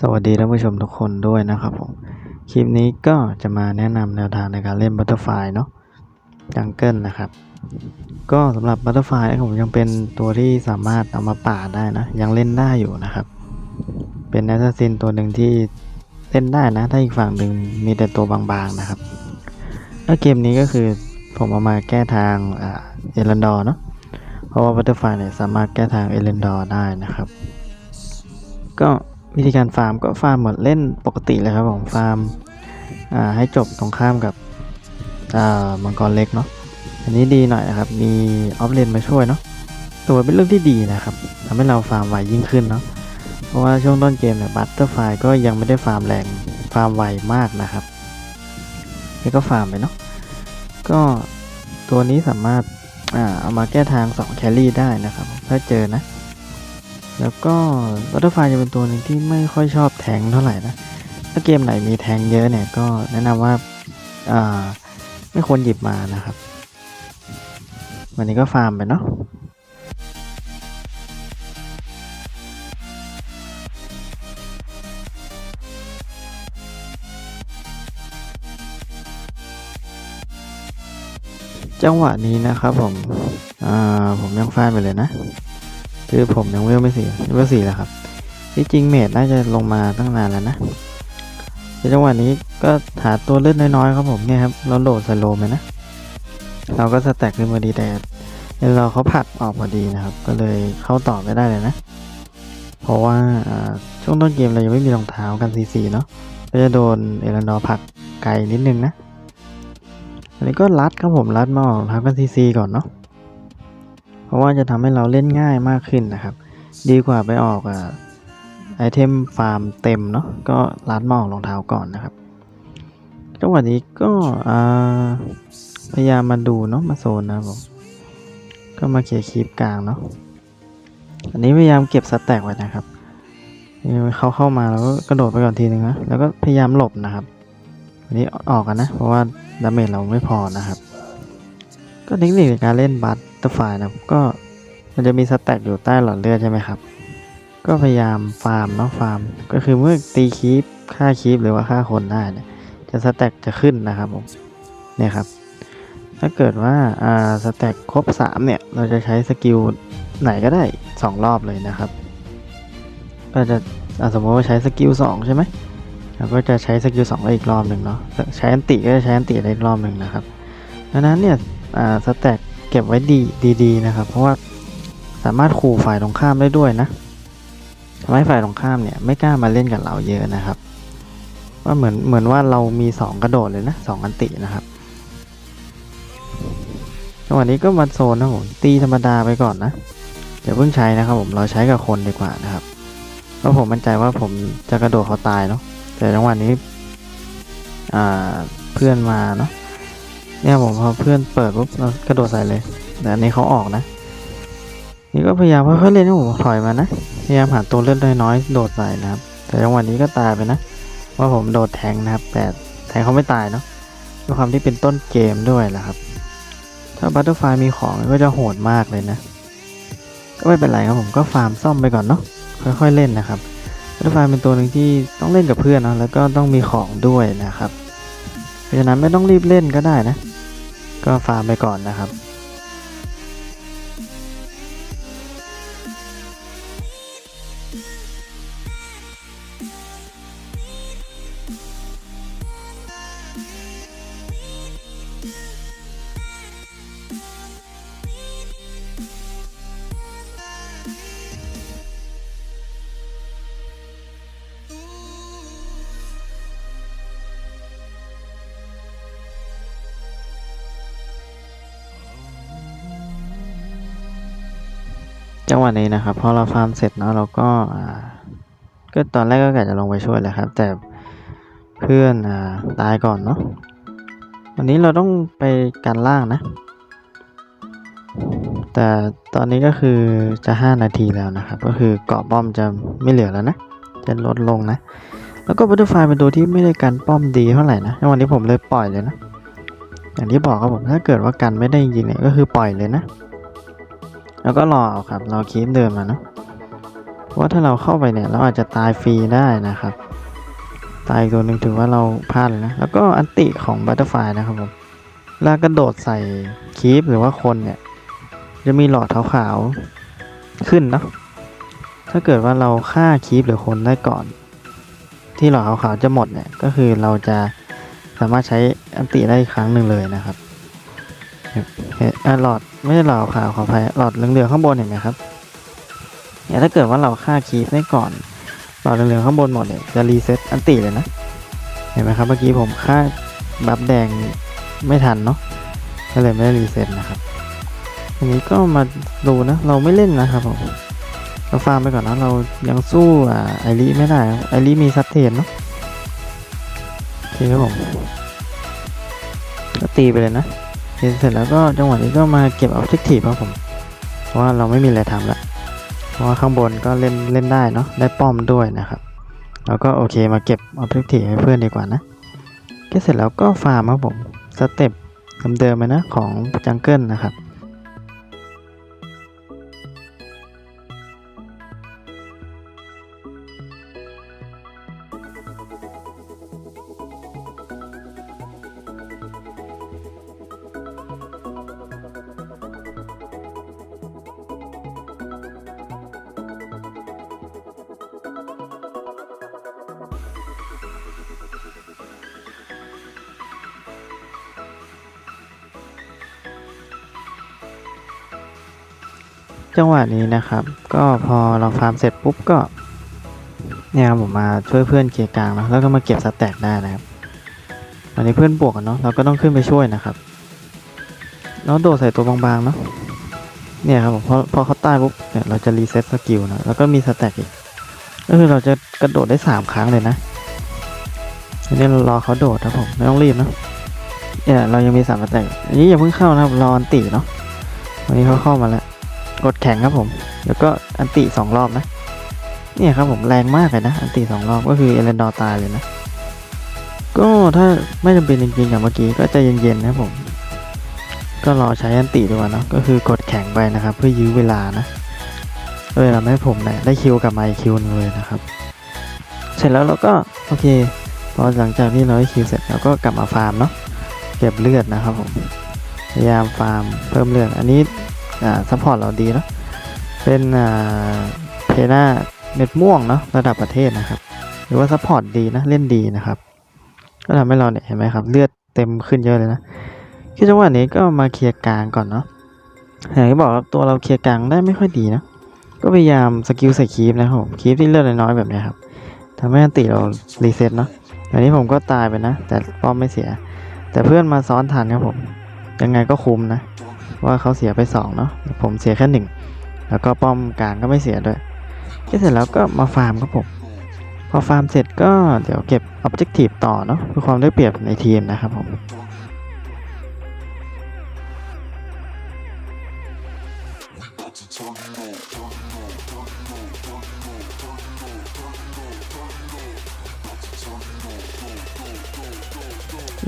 สวัสดีท่านผู้ชมทุกคนด้วยนะครับผม คลิปนี้ก็จะมาแนะนำแนวทางในการเล่นบัตเตอร์ไฟเนาะจังเกิลนะครับ ก็สำหรับบัตเตอร์ไฟผมยังเป็นตัวที่สามารถเอามาป่าดได้นะ ยังเล่นได้อยู่นะครับ เป็นแอสซัสซินตัวหนึ่งที่เล่นได้นะ ถ้าอีกฝั่งหนึ่งมีแต่ตัวบางๆนะครับแล้วเกมนี้ก็คือผมเอามาแก้ทางเอเลนดอร์เนาะเพราะว่าบัตเตอร์ไฟเนี่ยสามารถแก้ทางเอเลนดอร์ได้นะครับ ก็ วิธีการฟาร์มก็ฟาร์มเหมือนเล่นปกติเลยครับผมฟาร์มให้จบตรงข้ามกับมังกรเล็กเนาะอันนี้ดีหน่อยนะครับ มีออฟเลนมาช่วยเนาะตัวเป็นเรื่องที่ดีนะครับทำให้เราฟาร์มไวยิ่งขึ้นเนาะเพราะว่าช่วงต้นเกมเนี่ยบัตเตอร์ไฟก็ยังไม่ได้ฟาร์มแรงฟาร์มไวมากนะครับนี่ก็ฟาร์มไปเนาะก็ตัวนี้สามารถอเอามาแก้ทาง2แครี่ได้นะครับ ถ้าเจอนะ แล้วก็บัตเตอร์ไฟจะเป็นตัวหนึ่งที่ไม่ค่อยชอบแทงเท่าไหร่นะ ถ้าเกมไหนมีแทงเยอะเนี่ยก็แนะนำว่าอ่าไม่ควรหยิบมานะครับ วันนี้ก็ฟาร์มไปเนาะจังหวะนี้นะครับผม อ่า ผมยังฟาดไปเลยนะ คือผมยังเวลไม่สี่เวลสี่แล้วครับ ที่จริงเมดน่าจะลงมาตั้งนานแล้วนะในจังหวะนี้ก็หาตัวเลือดน้อยๆครับผมเนี่ยครับเราโหลดสโลว์ไปนะ เราก็สแต็กขึ้นมาดีแต่เราเขาผลักออกพอดีนะครับ ก็เลยเข้าต่อไม่ได้เลยนะ เพราะว่าช่วงต้นเกมเรายังไม่มีรองเท้ากันซีซีเนาะก็จะโดนเอรันดอร์ผลักไกลนิดนึงนะ อันนี้ก็รัดครับผมรัดมาออกรองเท้ากันซีซีก่อนเนาะ ราะว่าจะทำให้เราเล่นง่ายมากขึ้นนะครับ ดีกว่าไปออกไอเทมฟาร์มเต็มเนาะก็รัดมาออกรองเท้าก่อนนะครับจังหวะนี้ก็พยายามมาดูเนาะมาโซนนะครับผมก็มาเขี่ยร์คลิปกลางเนาะอันนี้พยายามเก็บสแต็กไว้นะครับเขาเข้ามาแล้วก็กระโดดไปก่อนทีนึงนะแล้วก็พยายามหลบนะครับ อันนี้ออกกันนะ เพราะว่าดาเมจเราไม่พอนะครับ ก็เทคนิคในการเล่นบัตเตอร์ไฟนะครับก็มันจะมีสแต็กอยู่ใต้หลอดเลือดใช่ไหมครับ ก็พยายามฟาร์มเนาะฟาร์ม ก็คือเมื่อตีคีปฆ่าคีปหรือว่าฆ่าคนได้เนี่ยจะสแต็กจะขึ้นนะครับผมเนี่ยครับ ถ้าเกิดว่าอ่าสแต็กครบ 3 เนี่ย เราจะใช้สกิลไหนก็ได้ 2 รอบเลยนะครับ ก็จะอ่าสมมติว่าใช้สกิล2ใช่ไหมเราก็จะใช้สกิล2ได้อีกรอบหนึ่งเนาะใช้อันติก็จะใช้อันติได้อีกรอบหนึ่งนะครับดังนั้นเนี่ย สแต็กเก็บไว้ดีดีๆนะครับ เพราะว่าสามารถขู่ฝ่ายตรงข้ามได้ด้วยนะทำให้ฝ่ายตรงข้ามเนี่ยไม่กล้ามาเล่นกับเราเยอะนะครับ ว่าเหมือนเหมือนว่าเรามี 2 กระโดดเลยนะสองอันตินะครับจังหวะนี้ก็มาโซนนะผมตีธรรมดาไปก่อนนะอย่าเพิ่งใช้นะครับผมเราใช้กับคนดีกว่านะครับเพราะผมมั่นใจว่าผมจะกระโดดเขาตายเนาะแต่จังหวะนี้อ่าเพื่อนมาเนาะ เนี่ยผมพอเพื่อนเปิดปุ๊บเรากระโดดใส่เลยแต่อันนี้เขาออกนะ นี่ก็พยายามค่อยๆเล่นนะผมถอยมานะ พยายามหาตัวเลือดน้อยๆโดดใส่นะครับ แต่จังหวะนี้ก็ตายไปนะว่าผมโดดแทงนะครับ แต่แทงเขาไม่ตายเนาะด้วยความที่เป็นต้นเกมด้วยแหละครับ ถ้าบัตเตอร์ไฟมีของก็จะโหดมากเลยนะ ก็ไม่เป็นไรครับผมก็ฟาร์มซ่อมไปก่อนเนาะค่อยๆเล่นนะครับบัตเตอร์ไฟเป็นตัวหนึ่งที่ต้องเล่นกับเพื่อนเนาะแล้วก็ต้องมีของด้วยนะครับ เพราะฉะนั้นไม่ต้องรีบเล่นก็ได้นะ ก็ฟาร์มไปก่อนนะครับ จังหวะนี้นะครับพอเราฟาร์มเสร็จเนาะเราก็ก็ตอนแรกก็กะจะลงไปช่วยแหละครับ แต่เพื่อนอ่าตายก่อนเนาะวันนี้เราต้องไปกันล่างนะ แต่ตอนนี้ก็คือจะ 5 นาทีแล้วนะครับ ก็คือเกาะป้อมจะไม่เหลือแล้วนะ จะลดลงนะ แล้วก็บัตเตอร์ไฟเป็นตัวที่ไม่ได้กันป้อมดีเท่าไหร่นะวันนี้ผมเลยปล่อยเลยนะ อย่างที่บอกครับผมถ้าเกิดว่ากันไม่ได้จริงเนี่ยก็คือปล่อยเลยนะ แล้วก็รอครับรอคีปเดินมาเนาะเพราะว่าถ้าเราเข้าไปเนี่ย เราอาจจะตายฟรีได้นะครับ ตายอีกตัวหนึ่งถือว่าเราพลาดเลยนะ แล้วก็อันติของบัตเตอร์ไฟนะครับผมลากระโดดใส่คีปหรือว่าคนเนี่ย จะมีหลอดขาวๆขึ้นเนะถ้าเกิดว่าเราฆ่าคีปหรือคนได้ก่อน ที่หลอดขาวๆจะหมดเนี่ยก็คือเราจะสามารถใช้อันติได้อีกครั้งหนึ่งเลยนะครับ เห็นอะหลอดไม่ใช่หลอดขาวขออภัยหลอดเหลืองๆข้างบนเห็นไหมครับเนี่ยถ้าเกิดว่าเราฆ่าคีปได้ก่อนหลอดเหลืองๆข้างบนหมดเนี่ยจะรีเซ็ตอันติเลยนะเห็นไหมครับเมื่อกี้ผมฆ่าบัฟแดงไม่ทันเนาะก็เลยไม่ได้รีเซ็ตนะครับทีนี้ก็มาดูนะเราไม่เล่นนะครับผมเราฟาร์มไปก่อนนะเรายังสู้อ่าไอริไม่ได้ไอริมีซับเทนเนาะโอเคครับผมก็ตีไปเลยนะ เสร็จแล้วก็จังหวะนี้ก็มาเก็บออบเจกตีฟครับผม เพราะว่าเราไม่มีอะไรทำละ เพราะว่าข้างบนก็เล่นเล่นได้เนาะ ได้ป้อมด้วยนะครับ แล้วก็โอเคมาเก็บออบเจกตีให้เพื่อนดีกว่านะก็เสร็จแล้วก็ฟาร์มครับผม สเต็ปเดิมๆไปนะของจังเกิลนะครับ จังหวะนี้นะครับ ก็พอเราฟาร์มเสร็จปุ๊บก็เนี่ยครับผมมาช่วยเพื่อนเคลียร์กลางนะแล้วก็มาเก็บสแต็กได้นะครับวันนี้เพื่อนบวกกันเนาะเราก็ต้องขึ้นไปช่วยนะครับแล้วโดดใส่ตัวบางๆเนาะเนี่ยครับผมพอพอเขาตายปุ๊บเนี่ยเราจะรีเซ็ตสกิลนะแล้วก็มีสแต็กอีกก็คือเราจะกระโดดได้สามครั้งเลยนะอันนี้เรารอเขาโดดครับผมไม่ต้องรีบนะเนี่ยเรายังมีสามสแต็กอันนี้อย่าเพิ่งเข้านะครับรออันติเนาะวันนี้เขาเข้ามาแล้ว กดแข็งครับผม แล้วก็อันติสองรอบนะ เนี่ยครับผมแรงมากเลยนะ อันติสองรอบก็คือเอเลนดอร์ตายเลยนะ ก็ถ้าไม่จำเป็นจริงๆอย่างเมื่อกี้ก็ใจเย็นๆนะผม ก็รอใช้อันติดีกว่าเนาะก็คือกดแข็งไปนะครับ เพื่อยื้อเวลานะเออทำให้ผมเนี่ยได้คิวกับมาอีกคิวหนึงเลยนะครับ เสร็จแล้วเราก็โอเคพอหลังจากที่เราได้คิวเสร็จเราก็กลับมาฟาร์มเนาะเก็บเลือดนะครับผมพยายามฟาร์มเพิ่มเลือดอันนี้ ซัพพอร์ตเราดีเนาะเป็นอ่าเพน่าเม็ดม่วงเนาะระดับประเทศนะครับ หรือว่าซัพพอร์ตดีนะเล่นดีนะครับ ก็ทำให้เราเนี่ยเห็นไหมครับ เลือดเต็มขึ้นเยอะเลยนะคือจังหวะนี้ก็มาเคลียร์กลางก่อนเนาะอย่างที่บอกครับตัวเราเคลียร์กลางได้ไม่ค่อยดีนะก็พยายามสกิลใส่คีฟนะครับคีฟที่เลือดน้อยแบบนี้ครับทำให้อันติเรารีเซ็ตเนาะอันนี้ผมก็ตายไปนะ แต่ป้อมไม่เสีย แต่เพื่อนมาซ้อนทันครับผมยังไงก็คุ้มนะ ว่าเขาเสียไปสองเนาะผมเสียแค่หนึ่งแล้วก็ป้อมกลางก็ไม่เสียด้วยก็เสร็จแล้วก็มาฟาร์มครับผมพอฟาร์มเสร็จก็เดี๋ยวเก็บ Objective ต่อเนาะเพื่อความได้เปรียบในทีมนะครับผม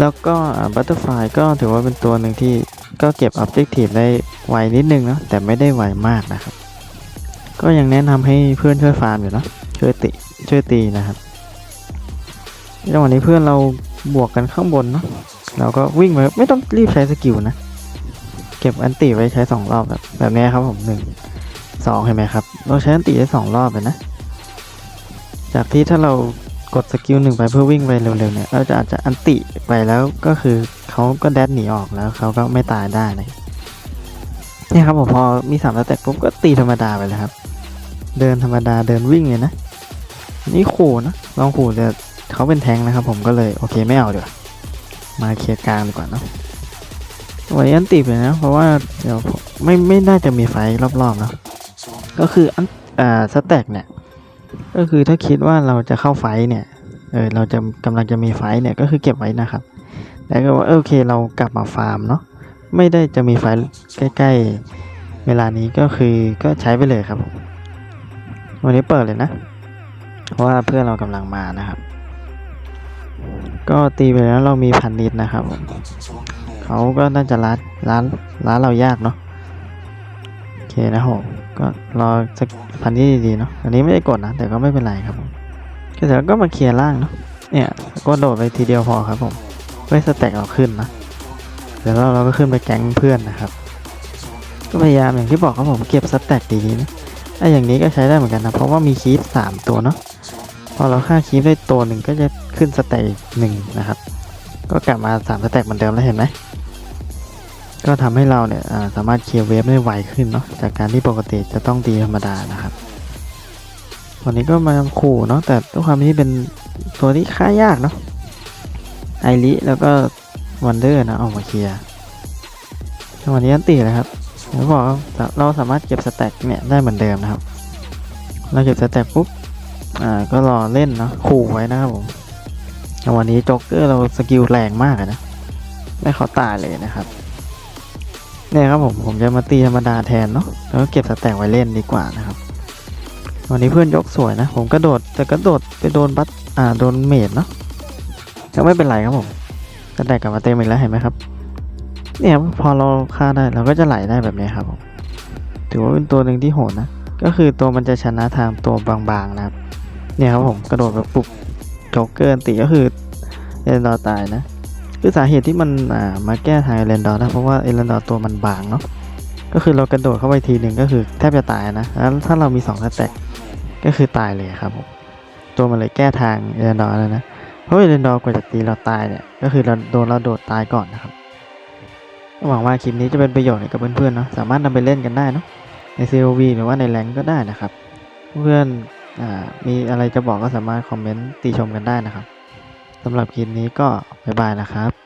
แล้วก็บัตเตอร์ฟลายก็ถือว่าเป็นตัวหนึ่งที่ ก็เก็บ Objective ได้ไวนิดนึงเนาะแต่ไม่ได้ไวมากนะครับ ก็ยังแนะนำให้เพื่อนช่วยฟาร์มอยู่เนาะช่วยติช่วยตีนะครับจังหวะนี้เพื่อนเราบวกกันข้างบนเนาะเราก็วิ่งไปไม่ต้องรีบใช้สกิลนะเก็บอันติไว้ใช้สองรอบแบบแบบนี้ครับผมหนึ่งสองเห็นไหมครับ เราใช้อันติได้สองรอบเลยนะ จากที่ถ้าเรา กดสกิลหนึ่งไปเพื่อวิ่งไปเร็วๆเนี่ยเราจะอาจจะอันติไปแล้วก็คือเขาก็แดดหนีออกแล้วเขาก็ไม่ตายได้นะเนี่ยครับผมพอมีสามสเต็ปปุ๊บก็ตีธรรมดาไปเลยครับ เดินธรรมดาเดินวิ่งเลยนะนี่ขู่นะลองขู่แต่เขาเป็นแทงนะครับ ผมก็เลยโอเคไม่เอาเดี๋ยวมาเคลียร์กลางดีกว่าเนาะวันนี้อันติไปนะ เพราะว่าเดี๋ยวไม่ไม่น่าจะมีไฟรอบๆเนาะก็คืออันอ่าสแต็กเนี่ย ก็คือถ้าคิดว่าเราจะเข้าไฟเนี่ยเออเราจะกำลังจะมีไฟเนี่ยก็คือเก็บไว้นะครับ แต่ก็ว่าโอเคเรากลับมาฟาร์มเนาะไม่ได้จะมีไฟใกล้ ๆ เวลานี้ก็คือก็ใช้ไปเลยครับ วันนี้เปิดเลยนะ เพราะว่าเพื่อนเรากำลังมานะครับ ก็ตีไปแล้วเรามีพันนิดนะครับ เขาก็น่าจะร้านร้านร้านเรายากเนาะโอเคนะครับผม ก็รอสักพันที่ดีๆเนาะอันนี้ไม่ได้กดนะ แต่ก็ไม่เป็นไรครับผมเสร็จแล้วก็มาเคลียร์ล่างเนาะเนี่ยก็โดดไปทีเดียวพอครับผมเพื่อให้สแต็กเราขึ้นนะเดี๋ยวเราก็ขึ้นไปแก๊งเพื่อนนะครับ ก็พยายามอย่างที่บอกครับผมเก็บสแต็กดีๆนะไอ้อย่างนี้ก็ใช้ได้เหมือนกันนะ เพราะว่ามีคีฟสามตัวเนาะพอเราฆ่าคีฟได้ตัวหนึ่งก็จะขึ้นสแต็กหนึ่งนะครับ ก็กลับมาสามสแต็กเหมือนเดิมแล้วเห็นไหม ก็ทำให้เราเนี่ยสามารถเคลียร์เวฟได้ไวขึ้นเนาะจากการที่ปกติจะต้องตีธรรมดานะครับวันนี้ก็มาขู่เนาะแต่ด้วยความที่เป็นตัวที่ฆ่ายากเนาะไอริแล้วก็วันเดอร์นะเอามาเคลียร์วันนี้อันตีเลยครับแล้วบอกเราสามารถเก็บสแต็กเนี่ยได้เหมือนเดิมนะครับ เราเก็บสแต็กปุ๊บอ่าก็รอเล่นเนาะขู่ไว้นะครับผมวันนี้โจ๊กเกอร์เราสกิลแรงมากนะไม่เขาตายเลยนะครับ เนี่ยครับผมผมจะมาตีธรรมดาแทนเนาะแล้วก็เก็บสแต็กไว้เล่นดีกว่านะครับ วันนี้เพื่อนยกสวยนะ ผมกระโดดแต่กระโดดไปโดนบัตอ่าโดนเมดเนาะก็ไม่เป็นไรครับผมสแต็กกลับมาเต็มอีกแล้วเห็นไหมครับ เนี่ยพอเราฆ่าได้เราก็จะไหลได้แบบนี้ครับผมถือว่าเป็นตัวหนึ่งที่โหดนะ ก็คือตัวมันจะชนะทางตัวบางๆนะครับ เนี่ยครับผมกระโดดแบบปุ๊บโจ๊กเกอร์ตีก็คือเอ็นดอตายนะ คือสาเหตุที่มันอ่ามาแก้ทางเอเลนดอร์นะเพราะว่าเอเลนดอร์ตัวมันบางเนาะก็คือเรากระโดดเข้าไปทีหนึ่งก็คือแทบจะตายนะแล้วถ้าเรามีสองสแต็กก็คือตายเลยครับผมตัวมันเลยแก้ทางเอเลนดอร์เลยนะเพราะเอเลนดอร์กว่าจะตีเราตายเนี่ยก็คือเราโดนเราโดดตายก่อนนะครับหวังว่าคลิปนี้จะเป็นประโยชน์กับเพื่อนๆเนาะสามารถนำไปเล่นกันได้เนาะใน COV หรือว่าในแรงก็ได้นะครับ เพื่อนอมีอะไรจะบอกก็สามารถคอมเมนต์ติชมกันได้นะครับ สำหรับคลิปนี้ก็บ๊ายบายนะครับ